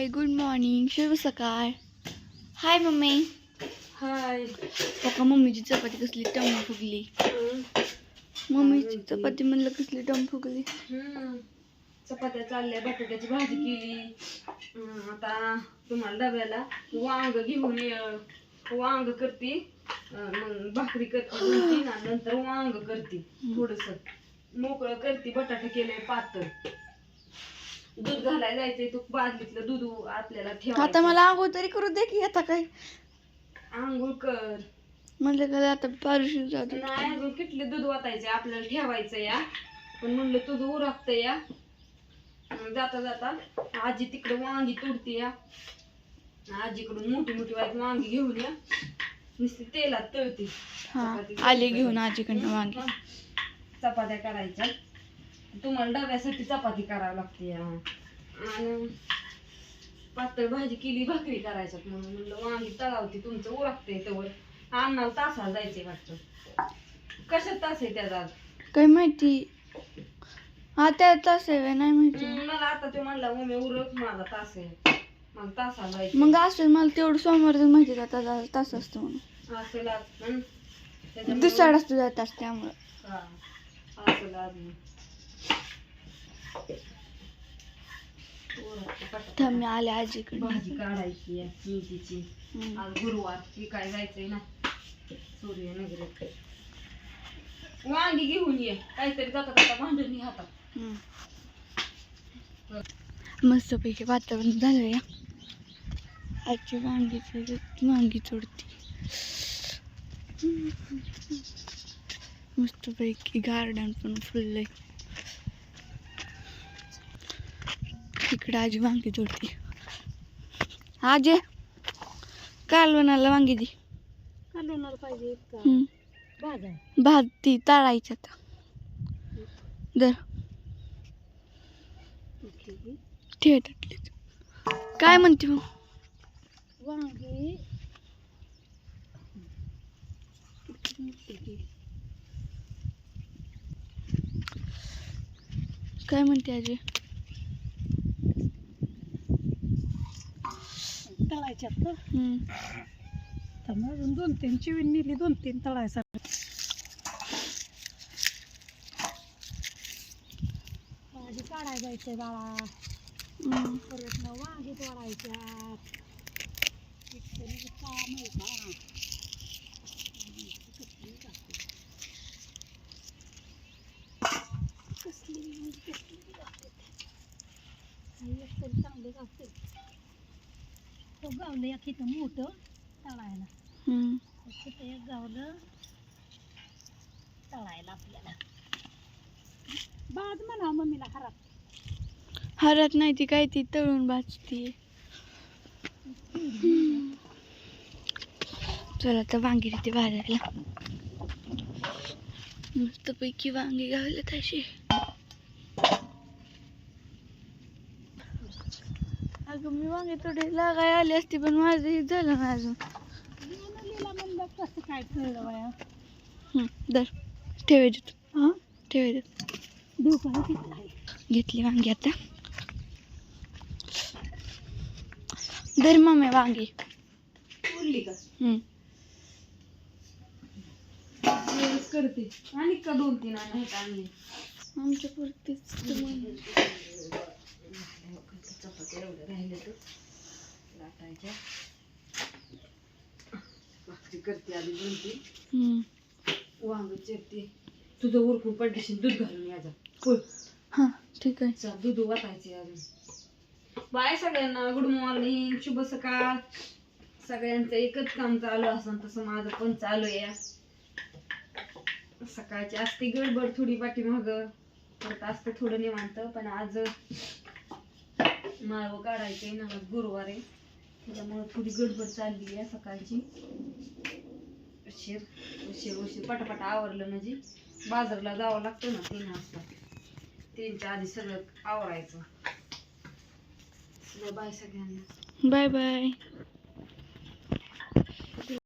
Hi good morning शुभ सकाळ. हाय mummy. हाय पप्पा मम्मीची चपाती कसली टम फुगली. मम्मीची चपाती म्हणलं कसली टम फुगली. चपात्या चालल्या बटाट्याची भाजी केली. आता तुम्हाला डब्याला वांग घेऊन ये. वांग करते. मग भाकरी करते नंतर वांग करते. थोडस मोकळं करते. बटाटे केले पातळ. दूध घालायला जायचंय तू बादलीतलं दूध आपल्याला ठेवा आता मला आंघोळ तरी करू दे की आता काय? आंघोळ कर. म्हणलं का आता पारुशी जातो नाही अजून किटले दूध वाटायचे आपल्याला ठेवायचं या. पण म्हणलं तुझं उरकतं या. मग जाता जाता आजी तिकडे वांगी तोडते या. आजीकडून मोठी मोठी वाईट वांगी घेऊन या. नुसती तेलात तळते. हा आले घेऊन आजीकडनं वांगी. चपात्या करायच्या. तुम्हाला डब्यासाठी चपाती करावी लागते या. आणि पातळ भाजी केली भाकरी करायच्यात म्हणून. म्हणलं वांगी तळावती तुमचं उरकते त्यावर अन्नाला तासाला जायचे वाटतं. कशात तास आहे त्याचा काय माहिती. हा त्या तास आहे व्हय, नाही माहिती. मला आता ते म्हणला मम्मी उरक माझा तास आहे. मग तासाला जायचं मग असेल मला तेवढं सोमवार माहिती का तास तास असतो म्हणून. असं लाग- हं? त्याच्यामुळं- दुसरा असतो जात तास त्यामुळं हा, असं. थांब मी आले आजीकडे. भाजी काढायची आहे मेथीची. आज गुरुवार विकाय जायचंय ना? सूर्यनगरीत. वांगी घेऊन ये. काहीतरी जाता जाता भांडून हातात. मस्त पैकी वातावरण झालं या आजची वांगीची वांगी चोडती मस्त पैकी गार्डन पण फुललंय. तिकडे आजी वांगी चोडती आजे कालवणाला वांगी दी. कालवणार पाहिजे का? हम्म. भाज्या. भात ती ताळायची आता. दर. ठेव टाकलीच काय म्हणते मग? वांगी. काय म्हणते आजी? तळायच्यात ना. मग अजून दोन तीन चिवीन नेली दोन तीन तळायसाठी भाजी काढायला जायचंय बाळा. परत मग वांगी तोडायच्या. काम आहे का कसली म्हणजे कसली चांगले गावते तो गावलं एक इथं मोठं. तळायला. हम्म. तिथं एक गावलं तळायला आपल्याला. बाद म्हणा मम्मीला खराब हरत नाही ती काय ती तळून भाजती चला आता वांगी तिथे भाजायला मस्त पैकी वांगी गावले तशी अगं मी वांगी थोडे लागाय आली असती पण माझं हे झालं ना अजून. म्हणलं कसं काय कळलं बाया हम्म, दर ठेवायचे हां ठेवायचे देऊ का किती आहे घेतली वांगी आता. दर मम्मी वांगी. का. वेळेस करते. आणि का दोन तीन आणि आणली? आमच्या पुरतीच तुम्हाला चपात्या एवढ्या राहिले तर लाटायच्या भाकरी करते आधी दोन तीन. हम्म. वांग चिरते तुझं उरकून पडल्याशी दूध घालून यायचं होय. हा ठीक आहे. चल दूध वाटायचे अजून. बाय सगळ्यांना. गुड मॉर्निंग शुभ सकाळ. सगळ्यांचं एकच काम चालू असं तसं माझं पण चालू आहे. सकाळची असते गडबड थोडी पाठीमाग. परत असतं थोडं निवांत पण आज माळव काढायचंय ना आज गुरुवार आहे. त्याच्यामुळे थोडी गडबड चालली आहे सकाळची. उशीर उशीर उशीर. पटापट आवरलं म्हणजे बाजारला जावं लागतं ना तीन वाजता. तीनच्या आधी सगळं आवरायचं. बाय सगळ्यांना. Bye bye.